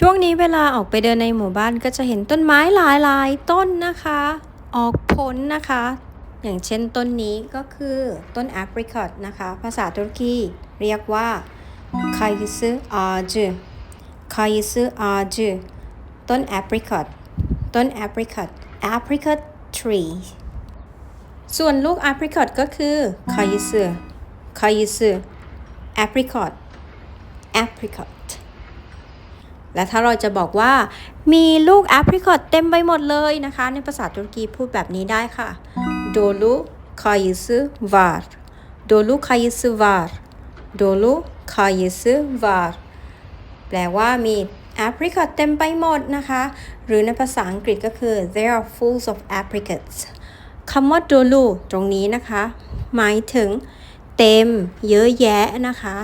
ช่วงนี้เวลาออกไปเดินในหมู่บ้านก็จะเห็นต้นไม้หลายๆต้นนะคะ ออกผลนะคะ อย่างเช่นต้นนี้ก็คือต้นแอปริคอตนะคะ ภาษาตุรกีเรียกว่าคายซึอาจูคายซึอาจูต้นแอปริคอตต้นแอปริคอตแอปริคอต tree ส่วนลูกแอปริคอตก็คือคายซึคายซึแอปริคอตแอปริคอต และถ้าเราจะบอกว่า มีลูกแอปริคอตเต็มไปหมดเลยนะคะ ในภาษาตุรกีพูดแบบนี้ได้ค่ะ dolu kayısı var dolu kayısı var dolu kayısı var แปลว่ามีแอปริคอตเต็มไปหมดนะคะ หรือในภาษาอังกฤษก็คือ there are full of apricots คำว่า dolu ตรงนี้นะคะ หมายถึงเต็มเยอะแยะนะคะ